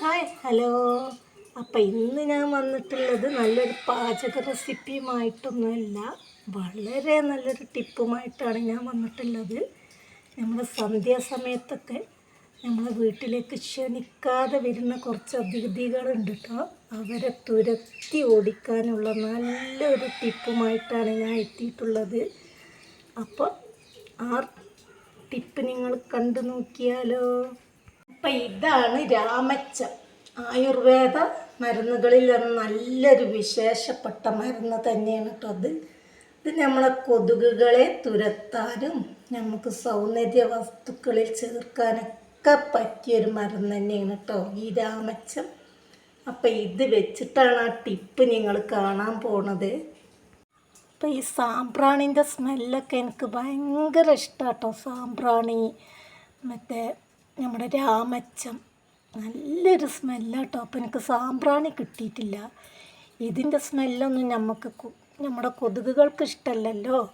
Hi hello. അപ്പം ഇന്ന് ഞാൻ വന്നിട്ടുള്ളത് നല്ലൊരു പാചക റെസിപ്പിയുമായിട്ടൊന്നുമല്ല വളരെ നല്ലൊരു ടിപ്പുമായിട്ടാണ് ഞാൻ വന്നിട്ടുള്ളത്. നമ്മൾ സന്ധ്യാസമയത്തൊക്കെ നമ്മളെ വീട്ടിലേക്ക് ക്ഷണിക്കാതെ വരുന്ന കുറച്ച് അതിഥികളുണ്ട് കേട്ടോ. അവരെ തുരത്തി ഓടിക്കാനുള്ള നല്ലൊരു ടിപ്പുമായിട്ടാണ് ഞാൻ എത്തിയിട്ടുള്ളത്. അപ്പോൾ ആ ടിപ്പ് നിങ്ങൾ കണ്ടു നോക്കിയാലോ? അപ്പം ഇതാണ് രാമച്ചം ആയുർവേദ മരുന്നുകളിൽ നല്ലൊരു വിശേഷപ്പെട്ട മരുന്ന് തന്നെയാണ് കേട്ടോ അത്. ഇത് നമ്മളെ കൊതുകുകളെ തുരത്താനും നമുക്ക് സൗന്ദര്യ വസ്തുക്കളിൽ ചേർക്കാനൊക്കെ പറ്റിയൊരു മരുന്ന് തന്നെയാണ് കേട്ടോ ഈ രാമച്ചം അപ്പം ഇത് വെച്ചിട്ടാണ് ആ ടിപ്പ് നിങ്ങൾ കാണാൻ പോണത്. അപ്പം ഈ സാമ്പ്രാണിന്റെ സ്മെല്ലൊക്കെ എനിക്ക് ഭയങ്കര ഇഷ്ടമാണ് കേട്ടോ സാമ്പ്രാണി മറ്റേ നമ്മുടെ രാമച്ചം. നല്ലൊരു സ്മെല്ലാട്ടോ. അപ്പം എനിക്ക് സാമ്പ്രാണി കിട്ടിയിട്ടില്ല. ഇതിന്റെ സ്മെല്ലൊന്നും നമുക്ക് നമ്മുടെ കൊതുകുകൾക്ക് ഇഷ്ടമല്ലല്ലോ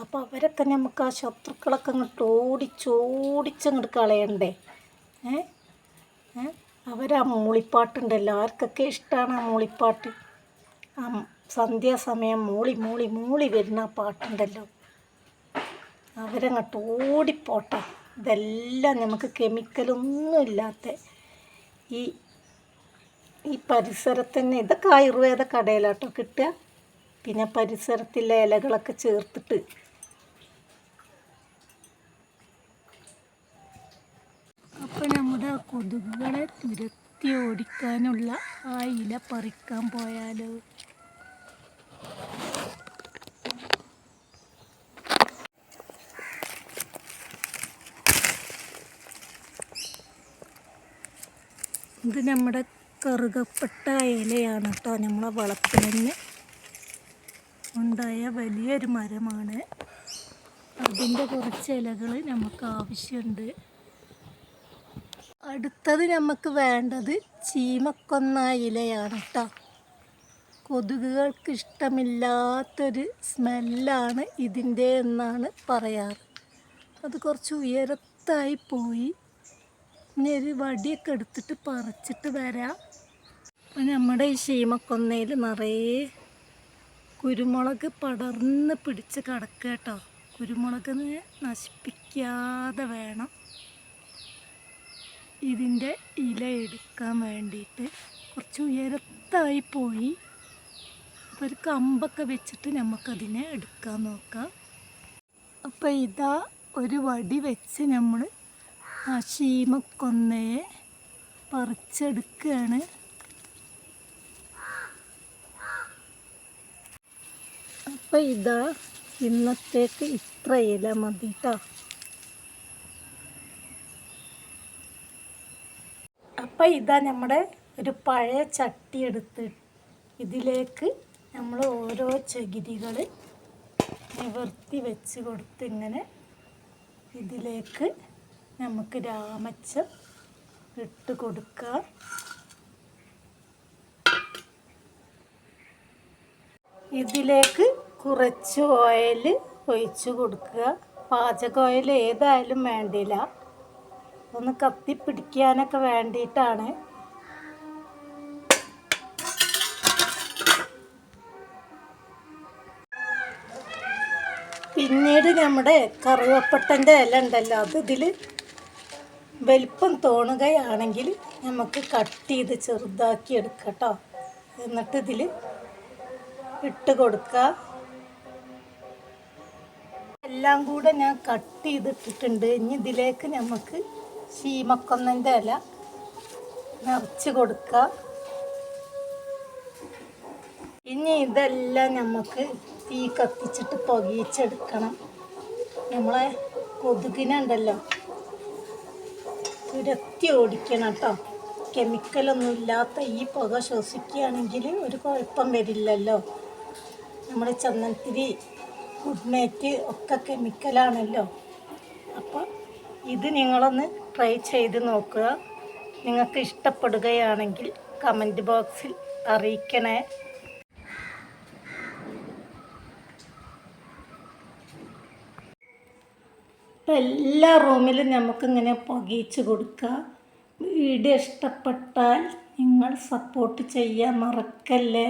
അപ്പോൾ അവരൊക്കെ നമുക്ക് ആ ശത്രുക്കളൊക്കെ അങ്ങോട്ട് ഓടിച്ചോടിച്ചങ്ങോട്ട് കളയണ്ടേ? ഏ? അവരാ മൂളിപ്പാട്ടുണ്ടല്ലോ. ആർക്കൊക്കെ ഇഷ്ടമാണ് ആ മൂളിപ്പാട്ട്? ആ സന്ധ്യാസമയം മൂളി മൂളി മൂളി വരുന്ന ആ പാട്ടുണ്ടല്ലോ. അവരങ്ങോട്ട് ഓടിപ്പോട്ടെ. ഇതെല്ലാം നമുക്ക് കെമിക്കലൊന്നും ഇല്ലാത്ത ഈ ഈ പരിസരത്ത് തന്നെ ഇതൊക്കെ ആയുർവേദ കടയിലാട്ടോ കിട്ടുക. പിന്നെ പരിസരത്തിലെ ഇലകളൊക്കെ ചേർത്തിട്ട്. അപ്പോൾ നമ്മുടെ കൊതുകുകളെ തുരത്തി ഓടിക്കാനുള്ള ആ ഇല പറിക്കാൻ പോയാലോ? ഇത് നമ്മുടെ കറുകപ്പെട്ട ഇലയാണ് കേട്ടോ നമ്മളെ വളപ്പിൽ തന്നെ ഉണ്ടായ വലിയൊരു മരമാണ്. അതിന്റെ കുറച്ച് ഇലകൾ നമുക്ക് ആവശ്യമുണ്ട്. അടുത്തത് നമുക്ക് വേണ്ടത് ചീമക്കൊന്ന ഇലയാണ് കേട്ടോ കൊതുകുകൾക്ക് ഇഷ്ടമില്ലാത്തൊരു സ്മെല്ലാണ് ഇതിന്റെ എന്നാണ് പറയാറ്. അത് കുറച്ച് ഉയരത്തായി പോയി ഇനി ഒരു വടിയൊക്കെ എടുത്തിട്ട് പറിച്ചിട്ട് വരാം. അപ്പം നമ്മുടെ ഈ ശീമക്കൊന്നയിൽ നിറയെ കുരുമുളക് പടർന്ന് പിടിച്ച് കിടക്കുക കേട്ടോ. കുരുമുളക് നശിപ്പിക്കാതെ വേണം ഇതിന്റെ ഇല എടുക്കാൻ വേണ്ടിയിട്ട്. കുറച്ച് ഉയരത്തായി പോയി. അപ്പോൾ ഒരു കമ്പൊക്കെ വെച്ചിട്ട് നമുക്കതിനെ എടുക്കാൻ നോക്കാം. അപ്പോൾ ഇതാ ഒരു വടി വെച്ച് നമ്മൾ ആ ശീമക്കൊന്നയെ പറിച്ചെടുക്കുകയാണ് അപ്പം ഇതാ ഇന്നത്തേക്ക് ഇത്ര ഇല മതി കേട്ടോ അപ്പം ഇതാ നമ്മുടെ ഒരു പഴയ ചട്ടി എടുത്ത് ഇതിലേക്ക് നമ്മൾ ഓരോ ചകിരികൾ നിവർത്തി വെച്ച് കൊടുത്ത് ഇങ്ങനെ ഇതിലേക്ക് നമുക്ക് രാമച്ചം ഇട്ട് കൊടുക്കുക ഇതിലേക്ക് കുറച്ച് ഓയിൽ ഒഴിച്ച് കൊടുക്കുക. പാചക ഓയിൽ ഏതായാലും വേണ്ടില്ല ഒന്ന് കത്തിപ്പിടിക്കാനൊക്കെ വേണ്ടിയിട്ടാണ്. പിന്നീട് നമ്മുടെ കറുവപ്പട്ടന്റെ ഇല ഉണ്ടല്ലോ അത് ഇതിൽ വലിപ്പം തോന്നുകയാണെങ്കിൽ നമുക്ക് കട്ട് ചെയ്ത് ചെറുതാക്കി എടുക്കാം കേട്ടോ എന്നിട്ട് ഇതിൽ ഇട്ട് കൊടുക്കുക. എല്ലാം കൂടെ ഞാൻ കട്ട് ചെയ്തിട്ടിട്ടുണ്ട്. ഇനി ഇതിലേക്ക് നമുക്ക് ശീമക്കൊന്നന്റെ ഇല നിറച്ച് കൊടുക്കുക. ഇനി ഇതെല്ലാം നമുക്ക് തീ കത്തിച്ചിട്ട് പുകയിച്ചെടുക്കണം നമ്മളെ കൊതുകിനുണ്ടല്ലോ തുരത്തി ഓടിക്കണം കേട്ടോ കെമിക്കലൊന്നും ഇല്ലാത്ത ഈ പുക ശ്വസിക്കുകയാണെങ്കിൽ ഒരു കുഴപ്പം വരില്ലല്ലോ. നമ്മുടെ ചന്ദനത്തിരി ഗുഡ് നൈറ്റ് ഒക്കെ കെമിക്കലാണല്ലോ അപ്പോൾ ഇത് നിങ്ങളൊന്ന് ട്രൈ ചെയ്ത് നോക്കുക. നിങ്ങൾക്ക് ഇഷ്ടപ്പെടുകയാണെങ്കിൽ കമന്റ് ബോക്സിൽ അറിയിക്കണേ. ഇപ്പം എല്ലാ റൂമിലും നമുക്കിങ്ങനെ പുകയിച്ച് കൊടുക്കുക. വീഡിയോ ഇഷ്ടപ്പെട്ടാൽ നിങ്ങൾ സപ്പോർട്ട് ചെയ്യാൻ മറക്കല്ലേ?